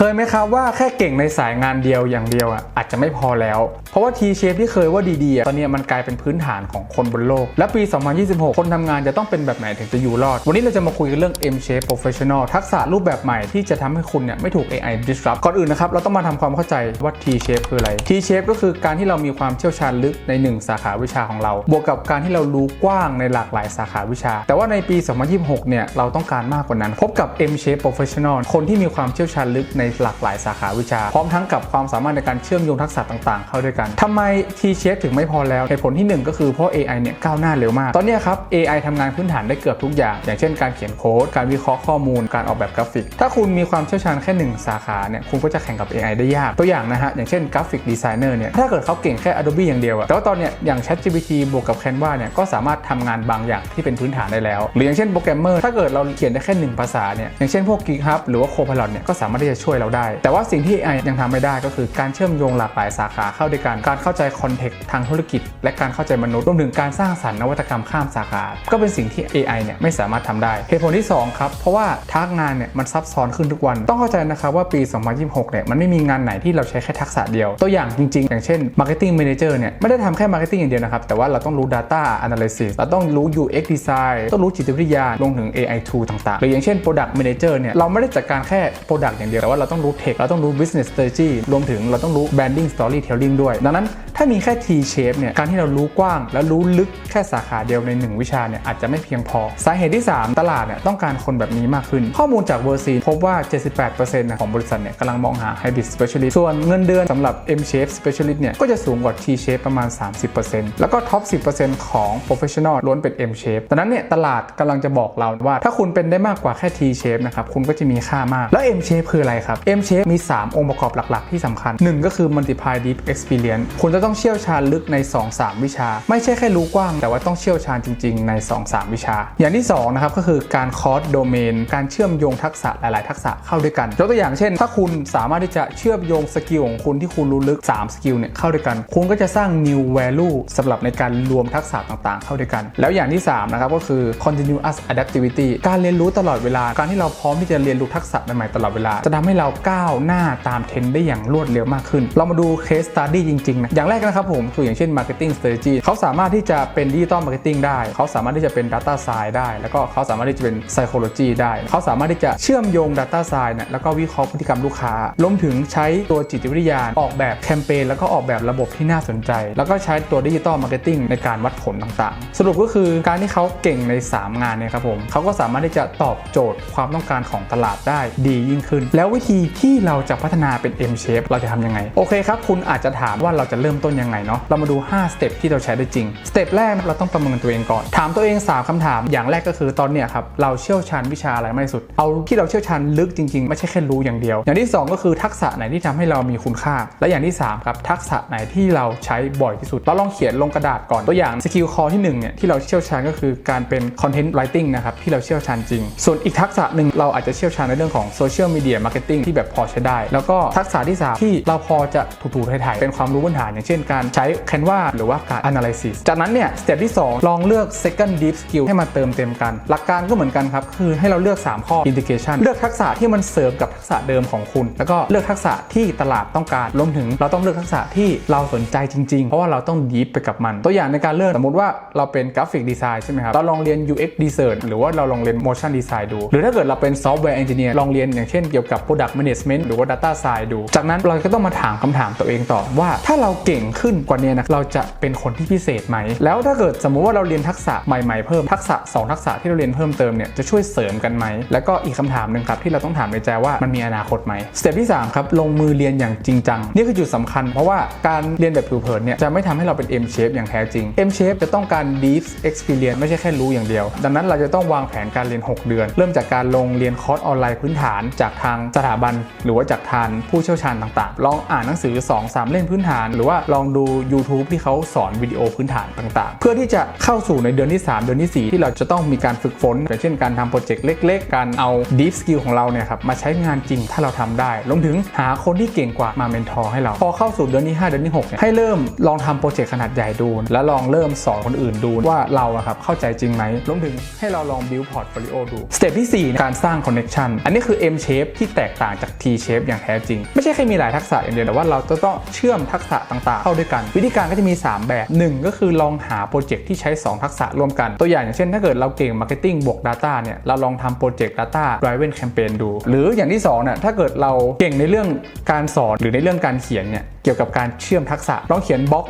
เคยไหมครับว่าแค่เก่งในสายงานเดียวอย่างเดียวอะอาจจะไม่พอแล้ว เพราะว่า T-shape ที่เคยว่าดีๆอะตอนนี้มันกลายเป็นพื้นฐานของคนบนโลก และปี 2026 คนทำงานจะต้องเป็นแบบไหนถึงจะอยู่รอด วันนี้เราจะมาคุยกันเรื่อง M-shape professional ทักษะรูปแบบใหม่ที่จะทำให้คุณเนี่ยไม่ถูก AI disrupt ก่อนอื่นนะครับเราต้องมาทำความเข้าใจว่า T-shape คืออะไร T-shape ก็คือการที่เรามีความเชี่ยวชาญลึกในหนึ่งสาขาวิชาของเรา บวกกับการที่เรารู้กว้างในหลากหลายสาขาวิชา แต่ว่าในปี 2026 เนี่ยเราต้องการมากกว่านั้น พบกับ M-shape professional คนที่มีความเชี่ยวชาญลึกในหลากหลายสาขาวิชา พร้อมทั้งกับความสามารถในการเชื่อมโยงทักษะต่างๆ เข้าด้วยกันทำไม T-shape ถึงไม่พอแล้วเหตุผลที่หนึ่งก็คือเพราะ AI เนี่ยก้าวหน้าเร็วมาก ตอนนี้ครับ AI ทำงานพื้นฐานได้เกือบทุกอย่าง อย่างเช่นการเขียนโค้ดการวิเคราะห์ข้อมูลการออกแบบกราฟิก ถ้าคุณมีความเชี่ยวชาญแค่หนึ่งสาขาเนี่ยคุณก็จะแข่งกับ AI ได้ยากตัวอย่างนะฮะอย่างเช่นกราฟิกดีไซเนอร์เนี่ยถ้าเกิดเขาเก่งแค่ Adobe อย่างเดียวอะแต่ว่าตอนเนี้ยอย่าง ChatGPT บวกกับ Canva เนี่ยก็สามารถทำงานบางอย่างที่เป็นพื้นฐานได้แล้ว หรืออย่างเช่นโปรแกรมเมอร์ถ้าเกิดเราเขียนได้แค่หนึ่งภาษาเนี่ยอย่างเช่นพวก GitHub หรือว่า Copilot เนี่ยก็สามารถที่จะช่วยเราได้ แต่ว่าสิ่งที่ AI ยังทำไม่ได้ก็คือการเชื่อมโยงหลากหลายสาขาเข้าด้วยกัน การเข้าใจคอนเทกต์ทางธุรกิจ และการเข้าใจมนุษย์รวมถึงการสร้างสรรค์นวัตกรรมข้ามสาขา ก็เป็นสิ่งที่ AI เนี่ยไม่สามารถทำได้ เหตุผลที่ 2 ครับ เพราะว่าทักงานเนี่ยมันซับซ้อนขึ้นทุกวัน ต้องเข้าใจนะครับว่าปี 2026 เนี่ยมันไม่มีงานไหนที่เราใช้แค่ทักษะเดียว ตัวอย่างจริง ๆ อย่างเช่น Marketing Manager เนี่ยไม่ได้ทำแค่ Marketing อย่างเดียวนะครับ แต่ว่าเราต้องรู้ Data Analysis เราต้องรู้ UX Design ต้องรู้จิตวิทยารวมถึง AI tool ต่างๆ หรืออย่างเช่น Product Manager เนี่ยเราไม่ได้จัดการแค่ Product อย่างเดียวแต่ว่าเราต้องรู้ Tech เราต้องรู้ Business Strategy รวมถึงเราต้องรู้ Branding Storytelling ด้วย ดังนั้นถ้ามีแค่ T-shape เนี่ยการที่เรารู้กว้าง และรู้ลึกแค่สาขาเดียวในหนึ่งวิชาเนี่ยอาจจะไม่เพียงพอ สาเหตุที่ 3 ตลาดเนี่ยต้องการคนแบบนี้มากขึ้น ข้อมูลจากเวอร์ซีพบว่า 78%นะของบริษัทเนี่ยกำลังมองหา Hybrid Specialist ส่วนเงินเดือนสำหรับ M-shape Specialist เนี่ยก็จะสูงกว่า T-shape ประมาณ 30%แล้วก็ท็อป10%ของ Professional ล้วนเป็น M-shape ดังนั้นเนี่ยตลาดกำลังจะบอกเราว่า ถ้าคุณเป็นได้มากกว่าแค่ T-shape นะครับคุณก็จะมีค่ามาก แล้ว M-shape คืออะไรครับ M-shape มี 3 องค์ประกอบหลัก ๆ ที่สำคัญ 1 ก็คือ Multiply Deep Experience คุณจะต้องเชี่ยวชาญลึกใน 2-3 วิชา ไม่ใช่แค่รู้กว้าง แต่ว่าต้องเชี่ยวชาญจริง ๆ ใน 2-3 วิชา อย่างที่2นะครับก็คือการคอร์สโดเมนการเชื่อมโยงทักษะหลาย ๆ ทักษะเข้าด้วยกันยกตัวอย่างเช่น ถ้าคุณสามารถที่จะเชื่อมโยงสกิลของคุณที่คุณรู้ลึก 3 สกิลเนี่ยเข้าด้วยกัน คุณก็จะสร้าง new value สำหรับในการรวมทักษะต่างๆ เข้าด้วยกัน แล้วอย่างที่3นะครับก็คือ continuous adaptivity การเรียนรู้ตลอดเวลาการที่เราพร้อมที่จะเรียนรู้ทักษะใหม่ๆตลอดเวลาจะทำให้เราก้าวหน้าตามเทรนด์ได้อย่างรวดเร็วมากขึ้น เรามาดู case study จริงๆนะอย่างแรกนะครับผมคืออย่างเช่น marketing strategy เขาสามารถที่จะเป็น digital marketing ได้ เขาสามารถที่จะเป็น data science ได้ แล้วก็เขาสามารถที่จะเป็น psychology ได้ เขาสามารถที่จะเชื่อมโยง data science เนี่ยแล้วก็วิเคราะห์พฤติกรรมลูกค้ารวมถึงใช้ตัวจิตวิทยาออกแบบแคมเปญแล้วก็ออกแบบระบบที่น่าสนใจ แล้วก็ใช้ตัว digital marketing ในการวัดผลต่างๆ สรุปก็คือการที่เขาเก่งใน 3 งานเนี่ยครับผมเขาก็สามารถที่จะตอบโจทย์ความต้องการของตลาดได้ดียิ่งขึ้น แล้ววิธีที่เราจะพัฒนาเป็น M shape เราจะทำยังไง โอเคครับ คุณอาจจะถามว่าเราจะเริ่มต้นยังไงเนาะเรามาดู 5 สเต็ปที่เราใช้ได้จริง สเต็ปแรกเราต้องประเมินตัวเองก่อน ถามตัวเอง 3คำถาม อย่างแรกก็คือตอนเนี้ยครับเราเชี่ยวชาญวิชาอะไรมากที่สุด เอาที่เราเชี่ยวชาญลึกจริงๆ ไม่ใช่แค่รู้อย่างเดียว อย่างที่ 2 ก็คือทักษะไหนที่ทำให้เรามีคุณค่า และอย่างที่3ครับทักษะไหนที่เราใช้บ่อยที่สุด เราลองเขียนลงกระดาษก่อนตัวอย่างสกิลคอที่1เนี่ยที่เราเชี่ยวชาญก็คือการเป็นคอนเทนต์ไรติงนะครับที่เราเชี่ยวชาญจริง ส่วนอีกทักษะหนึ่งเราอาจจะเชี่ยวชาญในเรื่องของโซเชียลมีเดียมาร์เก็ตติ้งที่แบบพอใช้ได้ แล้วก็ทักษะที่ 3 ที่เราพอจะถูๆไถ่ๆเป็นความรู้พื้นฐานอย่างเช่นการใช้ Canva หรือว่าการ analysis จากนั้นเนี่ยสเต็ปที่ 2 ลองเลือก second deep skill ให้มาเติมเต็มกัน หลักการก็เหมือนกันครับ คือให้เราเลือก 3 ข้อ integration เลือกทักษะที่มันเสริมกับทักษะเดิมของคุณ แล้วก็เลือกทักษะที่ตลาดต้องการรวมถึง เราต้องเลือกทักษะที่เราสนใจจริง ๆ เพราะว่าเราต้อง deep ไปกับมัน ตัวอย่างในการเลือกสมมติว่าเราเป็นกราฟิกดีไซน์ใช่ไหมครับเราลองเรียน UX design หรือว่าเราลองเรียน motion design ดู หรือถ้าเกิดเราเป็น software engineer ลองเรียนอย่างเช่นเกี่ยวกับ product management หรือว่า data science ดู จากนั้นเราก็ต้องมาถามคำถามตัวเองต่อว่า ถ้าเราเก่งขึ้นกว่านี้นะเราจะเป็นคนที่พิเศษไหม แล้วถ้าเกิดสมมุติว่าเราเรียนทักษะใหม่ ๆ เพิ่มทักษะ 2 ทักษะที่เราเรียนเพิ่มเติมเนี่ยจะช่วยเสริมกันไหม แล้วก็อีกคำถามหนึ่งครับที่เราต้องถามในใจว่ามันมีอนาคตไหมสเต็ปที่ 3 ครับ ลงมือเรียนอย่างจริงจัง นี่คือจุดสำคัญ เพราะว่าการเรียนแบบผิวเผินเนี่ยจะไม่ทำให้เราเป็น M shape อย่างแท้จริง M shape จะต้องการ deep experience ไม่ใช่แค่รู้อย่างเดียว ดังนั้นเราจะต้องวางแผนการเรียน 6 เดือน เริ่มจากการลงเรียนคอร์สออนไลน์พื้นฐานจากทางสถาบัน หรือว่าจากทางผู้เชี่ยวชาญต่างๆ ลองอ่านหนังสือ 2-3 เล่มพื้นฐาน หรือว่าลองดู YouTube ที่เขาสอนวิดีโอพื้นฐานต่างๆ เพื่อที่จะเข้าสู่ในเดือนที่ 3 เดือนที่ 4 ที่เราจะต้องมีการฝึกฝนอย่างเช่นการทำโปรเจกต์เล็ก ๆ การเอา deep skill ของเราเนี่ยครับมาใช้งานจริงถ้าเราทำได้รวมถึงหาคนที่เก่งกว่ามาเมนทอร์ให้เรา พอเข้าสู่เดือนที่ 5 เดือนที่6เนี่ยให้เริ่มลองทำโปรเจกต์ขนาดใหญ่ดู แล้วลองเริ่มสอนคนอื่นดูว่าเราอะครับเข้าใจจริงไหมรวมถึงให้เราลอง build portfolio ดูสเต็ปที่ 4 การสร้าง connection อันนี้คือ M shape ที่แตกต่างางจาก T shape อย่างแท้จริง ไม่ใช่แค่มีหลายทักษะอย่างเดียวแต่ว่าเราจะต้องเชื่อมทักษะต่างๆ เข้าด้วยกัน วิธีการก็จะมี 3 แบบ 1 ก็คือลองหาโปรเจกต์ที่ใช้ 2 ทักษะร่วมกัน ตัวอย่างอย่างเช่น ถ้าเกิดเราเก่ง Marketing บวก Data เนี่ยเราลองทำโปรเจกต์ Data Driven Campaign ดู หรืออย่างที่2เนี่ยถ้าเกิดเราเก่งในเรื่องการสอนหรือในเรื่องการเขียนเนี่ยเกี่ยวกับการเชื่อมทักษะ ลองเขียนบล็อก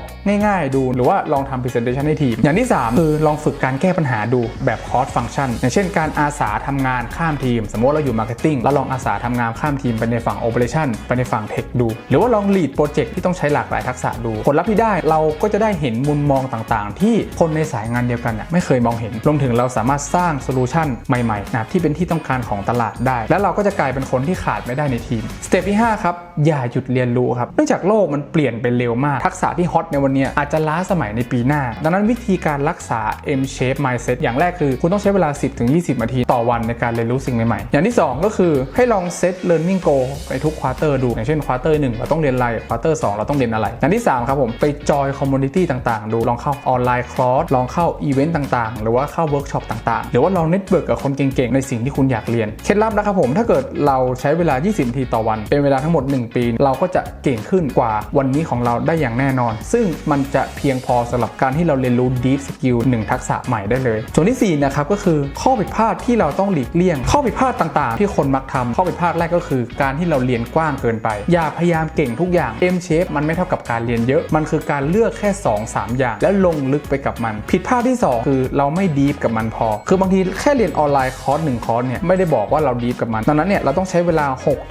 ง่ายๆดู หรือว่าลองทำ Presentation ให้ทีม อย่างที่ 3 คือลองฝึกการแก้ปัญหาดูแบบ Cross Function อย่างเช่นการอาสาทำงานข้ามทีม สมมติเราอยู่ Marketing แล้วลองอาสาทำงานข้ามทีมไปในฝั่ง Operation ไปในฝั่ง Tech ดู หรือว่าลอง Lead โปรเจกต์ที่ต้องใช้หลากหลายทักษะดู ผลลัพธ์ที่ได้เราก็จะได้เห็นมุมมองต่างๆ ที่คนในสายงานเดียวกันน่ะไม่เคยมองเห็นรวมถึงเราสามารถสร้างโซลูชันใหม่ๆนะที่เป็นที่ต้องการของตลาดได้ และเราก็จะกลายเป็นคนที่ขาดไม่ได้ในทีมสเต็ปที่5ครับอย่าหยุดเรียนรู้ครับเนื่องจากโลกมันเปลี่ยนไปเร็วมาก ทักษะที่ฮอตในวันนี้อาจจะล้าสมัยในปีหน้า ดังนั้นวิธีการรักษา M shape mindset อย่างแรกคือ คุณต้องใช้เวลา 10-20 นาทีต่อวันในการเรียนรู้สิ่งใหม่ๆ อย่างที่ 2 ก็คือให้ลองเซต learning goal ในทุกควอเตอร์ดู อย่างเช่นควอเตอร์หนึ่งเราต้องเรียนอะไรควอเตอร์สองเราต้องเรียนอะไร อย่างที่ 3 ครับผมไปจอยคอมมูนิตี้ต่างๆ ดูลองเข้าออนไลน์คลอสลองเข้าอีเวนต์ต่างๆ หรือว่าเข้าเวิร์กช็อปต่างๆ หรือว่าลองเน็ตเวิร์กกับคนเก่งๆ ในสิ่งที่คุณอยากเรียน เคล็ดลับนะครับผมถ้าเกิดเราใช้เวลา 20นาทีต่อวัน เป็นเวลาทั้งหมด 1 ปี เราก็จะเก่งขึ้นกว่าวันนี้ของเราได้อย่างแน่นอน ซึ่งมันจะเพียงพอสำหรับการที่เราเรียนรู้ deep skill 1 ทักษะใหม่ได้เลย ส่วนที่4นะครับก็คือข้อผิดพลาดที่เราต้องหลีกเลี่ยง ข้อผิดพลาดต่างๆ ที่คนมักทำข้อผิดพลาดแรกก็คือ การที่เราเรียนกว้างเกินไป อย่าพยายามเก่งทุกอย่าง M shape มันไม่เท่ากับการเรียนเยอะ มันคือการเลือกแค่ 2-3 อย่าง แล้วลงลึกไปกับมัน ผิดพลาดที่ 2 คือเราไม่ดีฟกับมันพอ คือบางทีแค่เรียนออนไลน์คอร์สหนึ่งคอร์สเนี่ยไม่ได้บอกว่าเราดีฟกับมัน ดังนั้นเนี่ยเราต้องใช้เวลา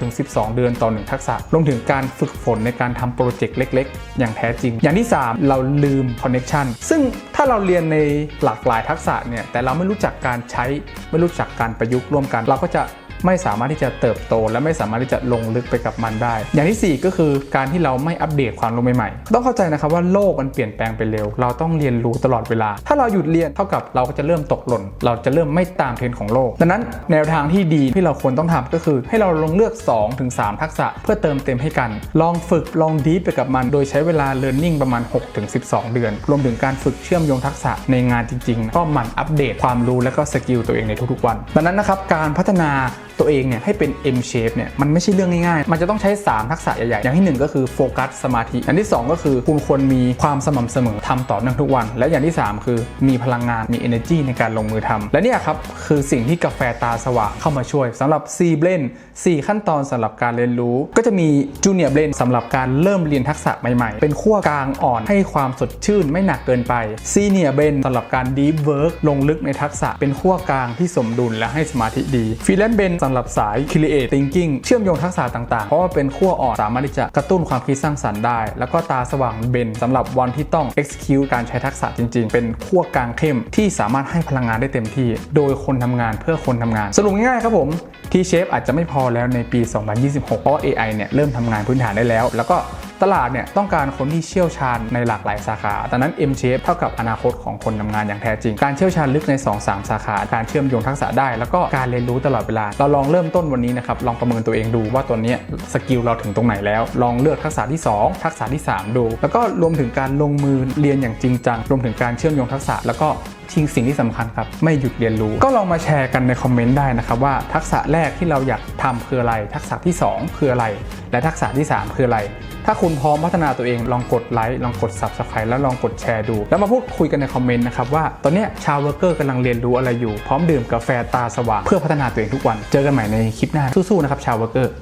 6-12 เดือนต่อหนึ่งทักษะรวมถึงการฝึกฝนในการทำโปรเจกต์เล็ก ๆ อย่างแท้จริง อย่างที่ 3 เราลืมคอนเน็ชันซึ่งถ้าเราเรียนในหลากหลายทักษะเนี่ยแต่เราไม่รู้จักการใช้ไม่รู้จักการประยุกต์ร่วมกัน เราก็จะ ไม่สามารถที่จะเติบโต และไม่สามารถที่จะลงลึกไปกับมันได้ อย่างทีสี่ 4 ก็คือการที่เราไม่อัปเดตความรู้ใหม่ๆ ต้องเข้าใจนะครับว่าโลกมันเปลี่ยนแปลงไปเร็ว เราต้องเรียนรู้ตลอดเวลา ถ้าเราหยุดเรียนเท่ากับเราก็จะเริ่มตกหล่น เราจะเริ่มไม่ตามเทรนด์ของโลก ดังนั้นแนวทางที่ดีที่เราควรต้องทำก็คือ ให้เราลองเลือก 2-3 ทักษะ เพื่อเติมเต็มให้กัน ลองฝึกลองดีไปกับมัน โดยใช้เวลา learning ประมาณ 6-12 เดือน รวมถึงการฝึกเชื่อมโยงทักษะในงานจริง ๆ ก็หมั่นอัปเดตความรู้และก็สกิลตัวเองในทุกๆวัน ดังนั้นนะครับการพัฒนา ตัวเองเนี่ยให้เป็น M shape เนี่ยมันไม่ใช่เรื่องง่ายๆ มันจะต้องใช้ 3 ทักษะใหญ่ๆ อย่างที่ 1 ก็คือโฟกัสสมาธิ อย่างที่ 2 ก็คือคุณควรมีความสม่ำเสมอทำต่อเนื่องทุกวัน และอย่างที่ 3 คือมีพลังงานมี energy ในการลงมือทำและเนี่ยครับคือสิ่งที่กาแฟตาสว่างเข้ามาช่วยสำหรับ C blend 4 ขั้นตอนสำหรับการเรียนรู้ ก็จะมี Junior blend สำหรับการเริ่มเรียนทักษะใหม่ๆ เป็นขั้วกลางอ่อนให้ความสดชื่นไม่หนักเกินไป Senior blend สำหรับการ deep work ลงลึกในทักษะเป็นขั้วกลางที่สมดุลและให้สมาธิดี Freelance blend สำหรับสาย Create Thinking เชื่อมโยงทักษะต่างๆ เพราะว่าเป็นขั้วอ่อนสามารถที่จะกระตุ้นความคิดสร้างสรรค์ได้ แล้วก็ตาสว่างเบนสำหรับวันที่ต้อง execute การใช้ทักษะจริง ๆ เป็นขั้วกลางเข้มที่สามารถให้พลังงานได้เต็มที่ โดยคนทำงานเพื่อคนทำงาน สรุปง่ายๆครับผม T-Shape อาจจะไม่พอแล้วในปี 2026 เพราะ AI เนี่ยเริ่มทำงานพื้นฐานได้แล้ว แล้วก็ ตลาดเนี่ยต้องการคนที่เชี่ยวชาญในหลากหลายสาขาดังนั้น M shape เท่ากับอนาคตของคนทำงานอย่างแท้จริง การเชี่ยวชาญลึกใน 2-3 สาขา การเชื่อมโยงทักษะได้ แล้วก็การเรียนรู้ตลอดเวลา เราลองเริ่มต้นวันนี้นะครับลองประเมินตัวเองดูว่าตัวเนี้ยสกิลเราถึงตรงไหนแล้ว ลองเลือกทักษะที่ 2 ทักษะที่ 3 ดู แล้วก็รวมถึงการลงมือเรียนอย่างจริงจังรวมถึงการเชื่อมโยงทักษะแล้วก็ทิ้งสิ่งที่สำคัญครับไม่หยุดเรียนรู้ ก็ลองมาแชร์กันในคอมเมนต์ได้นะครับว่าทักษะแรกที่เราอยากทำคืออะไร ทักษะที่ 2 คืออะไร และทักษะที่ 3 คืออะไร ถ้าคุณพร้อมพัฒนาตัวเองลองกดไลค์ลองกด Subscribe แล้วลองกดแชร์ดู แล้วมาพูดคุยกันในคอมเมนต์นะครับว่าตอนนี้ชาวเวอร์เกอร์กำลังเรียนรู้อะไรอยู่พร้อมดื่มกาแฟตาสว่างเพื่อพัฒนาตัวเองทุกวัน เจอกันใหม่ในคลิปหน้าสู้ๆนะครับชาวเวอร์เกอร์